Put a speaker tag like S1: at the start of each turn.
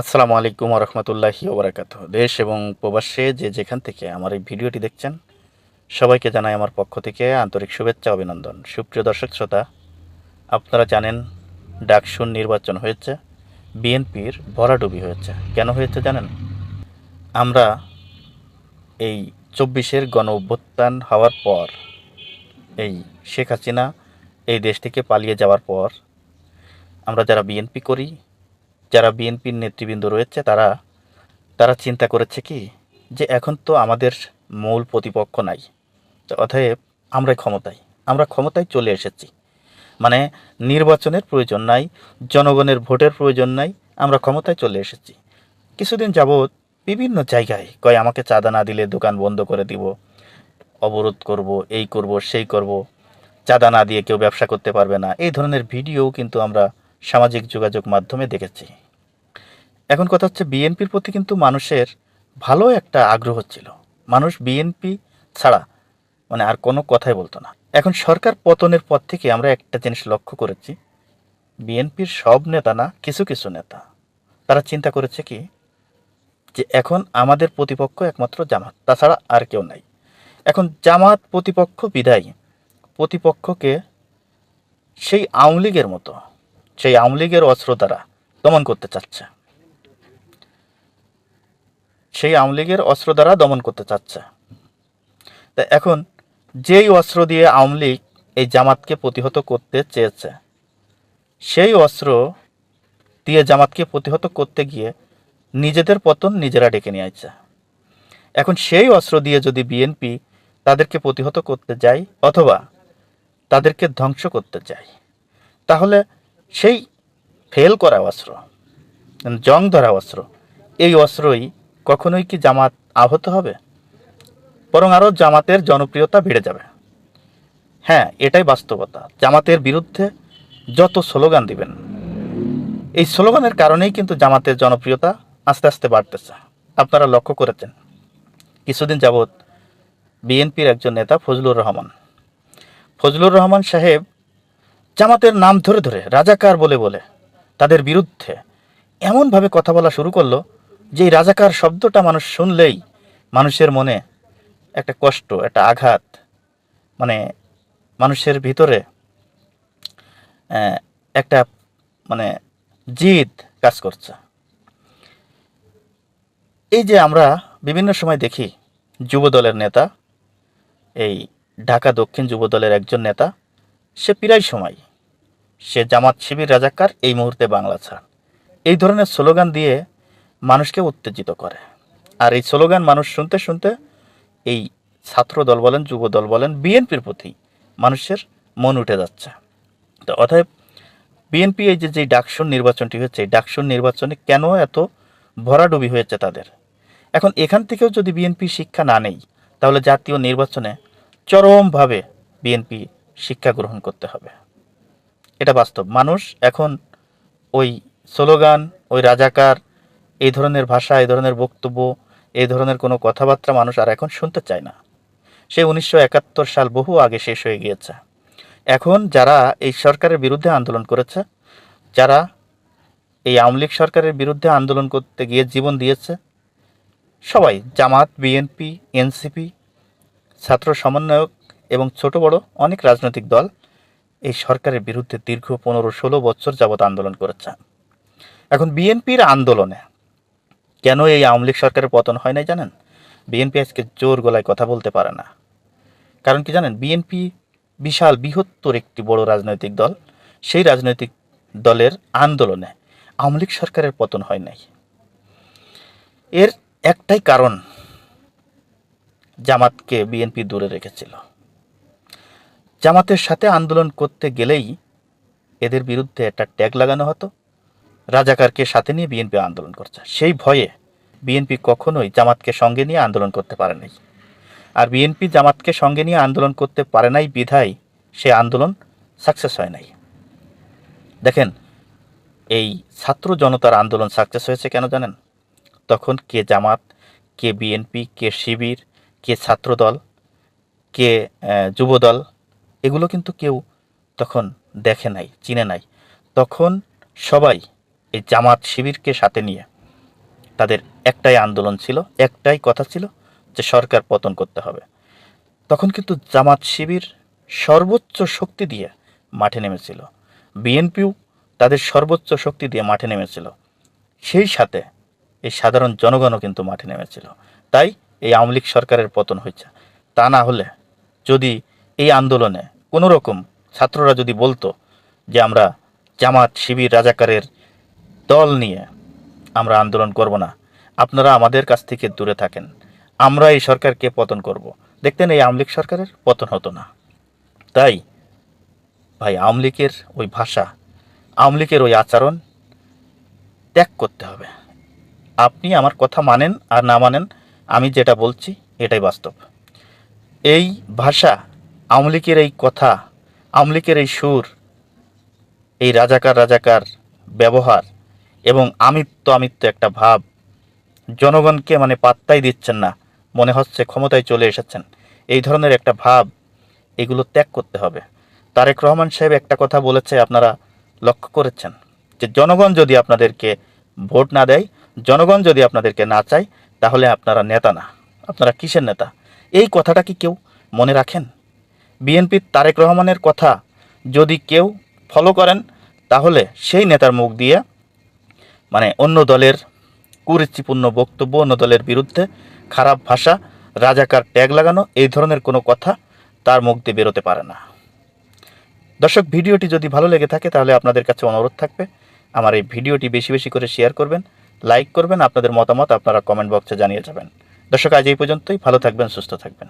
S1: আসসালামু আলাইকুম রহমতুল্লাহি ওবরাকাত দেশ এবং প্রবাসে যে যেখান থেকে আমার এই ভিডিওটি দেখছেন, সবাইকে জানাই আমার পক্ষ থেকে আন্তরিক শুভেচ্ছা, অভিনন্দন। সুপ্রিয় দর্শক শ্রোতা, আপনারা জানেন ডাকসুন নির্বাচন হয়েছে, বিএনপির ভরাডুবি হয়েছে। কেন হয়েছে জানেন? আমরা এই চব্বিশের গণ অভ্যুত্থান হওয়ার পর, এই শেখ হাসিনা এই দেশ থেকে পালিয়ে যাওয়ার পর, আমরা যারা বিএনপি করি যারা বিএনপির নেতৃবৃন্দ রয়েছে, তারা তারা চিন্তা করেছে কি যে এখন তো আমাদের মূল প্রতিপক্ষ নাই। অতএব আমরা ক্ষমতায় আমরা ক্ষমতায় চলে এসেছি। মানে নির্বাচনের প্রয়োজন নাই, জনগণের ভোটের প্রয়োজন নাই, আমরা ক্ষমতায় চলে এসেছি। কিছুদিন যাবৎ বিভিন্ন জায়গায় কয়, আমাকে চাঁদা না দিলে দোকান বন্ধ করে দিব, অবরোধ করব, এই করব, সেই করব, চাঁদা না দিয়ে কেউ ব্যবসা করতে পারবে না। এই ধরনের ভিডিও কিন্তু আমরা সামাজিক যোগাযোগ মাধ্যমে দেখেছি। এখন কথা হচ্ছে বিএনপির প্রতি কিন্তু মানুষের ভালো একটা আগ্রহ ছিল। মানুষ বিএনপি ছাড়া মানে আর কোনো কথাই বলতো না। এখন সরকার পতনের পর থেকে আমরা একটা জিনিস লক্ষ্য করেছি, বিএনপির সব নেতা না, কিছু কিছু নেতা, তারা চিন্তা করেছে কি, যে এখন আমাদের প্রতিপক্ষ একমাত্র জামাত, তাছাড়া আর কেউ নাই। এখন জামাত প্রতিপক্ষ বিদায়ী, প্রতিপক্ষকে সেই আওয়ামী লীগের মতো সেই আওয়ামী লীগের অস্ত্র দ্বারা দমন করতে চাচ্ছে। সেই আওয়ামী লীগের অস্ত্র দ্বারা দমন করতে চাচ্ছে। তা এখন যেই অস্ত্র দিয়ে আওয়ামী লীগ এই জামাতকে প্রতিহত করতে চেয়েছে, সেই অস্ত্র দিয়ে জামাতকে প্রতিহত করতে গিয়ে নিজেদের পতন নিজেরা ডেকে নিয়ে আসছে এখন সেই অস্ত্র দিয়ে যদি বিএনপি তাদেরকে প্রতিহত করতে যায় অথবা তাদেরকে ধ্বংস করতে যায়, তাহলে সেই ফেল করা অস্ত্র, জং ধরা অস্ত্র, এই অস্ত্রই কখনোই কি জামাত আহত হবে? বরং আরও জামাতের জনপ্রিয়তা বেড়ে যাবে। হ্যাঁ এটাই বাস্তবতা। জামাতের বিরুদ্ধে যত স্লোগান দিবেন, এই স্লোগানের কারণেই কিন্তু জামাতের জনপ্রিয়তা আস্তে আস্তে বাড়তেছে। আপনারা লক্ষ্য করেছেন, কিছুদিন যাবৎ বিএনপির একজন নেতা ফজলুর রহমান ফজলুর রহমান সাহেব জামাতের নাম ধরে ধরে রাজাকার বলে বলে তাদের বিরুদ্ধে এমনভাবে কথা বলা শুরু করল যে এই রাজাকার শব্দটা মানুষ শুনলেই মানুষের মনে একটা কষ্ট, একটা আঘাত মানে মানুষের ভিতরে একটা মানে জিদ কাজ করছে। এই যে আমরা বিভিন্ন সময় দেখি যুবদলের নেতা, এই ঢাকা দক্ষিণ যুবদলের একজন নেতা সে প্রায় সময়। সে জামাত শিবির রাজাকার এই মুহূর্তে বাংলা ছাড়। এই ধরনের স্লোগান দিয়ে মানুষকে উত্তেজিত করে। আর এই স্লোগান মানুষ শুনতে শুনতে এই ছাত্র দল বলেন, যুব দল বলেন, বিএনপির প্রতি মানুষের মন উঠে যাচ্ছে। তো অতএব বিএনপি এই যে যে ডাকসুন নির্বাচনটি হয়েছে এই ডাকসুন নির্বাচনে কেন এত ভরাডুবি হয়েছে তাদের? এখন এখান থেকেও যদি বিএনপি শিক্ষা না নেই, তাহলে জাতীয় নির্বাচনে চরমভাবে বিএনপি শিক্ষা গ্রহণ করতে হবে। এটা বাস্তব। মানুষ এখন ওই স্লোগান, ওই রাজাকার, এই ধরনের ভাষা, এই ধরনের বক্তব্য, এই ধরনের কোনো কথাবার্তা মানুষ আর এখন শুনতে চায় না। সে উনিশশো একাত্তর সাল বহু আগে শেষ হয়ে গিয়েছে। এখন যারা এই সরকারের বিরুদ্ধে আন্দোলন করেছে, যারা এই আওয়ামী লীগ সরকারের বিরুদ্ধে আন্দোলন করতে গিয়ে জীবন দিয়েছে, সবাই, জামাত, বিএনপি, এনসিপি, ছাত্র সমন্বয়ক এবং ছোট বড় অনেক রাজনৈতিক দল এই সরকারের বিরুদ্ধে দীর্ঘ পনেরো ষোলো বছর যাবৎ আন্দোলন করেছে। এখন বিএনপির আন্দোলনে কেন এই আওয়ামী লীগ সরকারের পতন হয় নাই জানেন? বিএনপি আজকে জোর গলায় কথা বলতে পারে না। কারণ কি জানেন? বিএনপি বিশাল বৃহত্তর একটি বড় রাজনৈতিক দল। সেই রাজনৈতিক দলের আন্দোলনে আওয়ামী লীগ সরকারের পতন হয় নাই। এর একটাই কারণ জামাতকে বিএনপি দূরে রেখেছিল। জামাতের সাথে আন্দোলন করতে গেলেই এদের বিরুদ্ধে একটা ট্যাগ লাগানো হতো। রাজাকারকে সাথে নিয়ে বিএনপি আন্দোলন করছে। সেই ভয়ে বিএনপি কখনোই জামাতকে সঙ্গে নিয়ে আন্দোলন করতে পারে নাই। আর বিএনপি জামাতকে সঙ্গে নিয়ে আন্দোলন করতে পারে নাই বিধায় সে আন্দোলন সাকসেস হয় নাই। দেখেন, এই ছাত্র জনতার আন্দোলন সাকসেস হয়েছে কেন জানেন? তখন কে জামাত, কে বিএনপি, কে শিবির, কে ছাত্রদল, কে যুবদল এগুলো কিন্তু কেউ তখন দেখে নাই, চিনে নাই। তখন সবাই এই জামাত শিবিরকে সাথে নিয়ে তাদের একটাই আন্দোলন ছিল, একটাই কথা ছিল যে সরকার পতন করতে হবে। তখন কিন্তু জামাত শিবির সর্বোচ্চ শক্তি দিয়ে মাঠে নেমেছিল। বিএনপিও তাদের সর্বোচ্চ শক্তি দিয়ে মাঠে নেমেছিল। সেই সাথে এই সাধারণ জনগণও কিন্তু মাঠে নেমেছিল। তাই এই আওয়ামী লীগ সরকারের পতন হয়েছে। তা না হলে যদি এই আন্দোলনে কোনো রকম ছাত্ররা যদি বলতো যে আমরা জামাত, শিবির, রাজাকারের দল নিয়ে আমরা আন্দোলন করব না, আপনারা আমাদের কাছ থেকে দূরে থাকেন। আমরা এই সরকারকে পতন করব। দেখতেন এই আওয়ামী সরকারের পতন হতো না। তাই ভাই, আওয়ামী লীগের ওই ভাষা, আওয়ামী লীগের ওই আচরণ ত্যাগ করতে হবে। আপনি আমার কথা মানেন আর না মানেন, আমি যেটা বলছি এটাই বাস্তব। এই ভাষা আওয়ামী লীগের এই কথা আমলিকের এই সুর, এই রাজাকার রাজাকার ব্যবহার এবং আমিত্ব আমিত্ব একটা ভাব, জনগণকে মানে পাত্তাই দিচ্ছেন না, মনে হচ্ছে ক্ষমতায় চলে এসেছেন। এই ধরনের একটা ভাব, এগুলো ত্যাগ করতে হবে। তারেক রহমান সাহেব একটা কথা বলেছে, আপনারা লক্ষ্য করেছেন, যে জনগণ যদি আপনাদেরকে ভোট না দেয়, জনগণ যদি আপনাদেরকে না চায়, তাহলে আপনারা নেতা না। আপনারা কিসের নেতা? এই কথাটা কি কেউ মনে রাখেন? বিএনপির তারেক রহমানের কথা যদি কেউ ফলো করেন, তাহলে সেই নেতার মুখ দিয়ে মানে অন্য দলের কুরুচিপূর্ণ বক্তব্য, অন্য দলের বিরুদ্ধে খারাপ ভাষা, রাজাকার ট্যাগ লাগানো, এই ধরনের কোনো কথা তার মুখ দিয়ে বেরোতে পারে না। দর্শক, ভিডিওটি যদি ভালো লেগে থাকে, তাহলে আপনাদের কাছে অনুরোধ থাকবে, আমার এই ভিডিওটি বেশি বেশি করে শেয়ার করবেন, লাইক করবেন, আপনাদের মতামত আপনারা কমেন্ট বক্সে জানিয়ে যাবেন। দর্শক, আজ এই পর্যন্তই, ভালো থাকবেন, সুস্থ থাকবেন।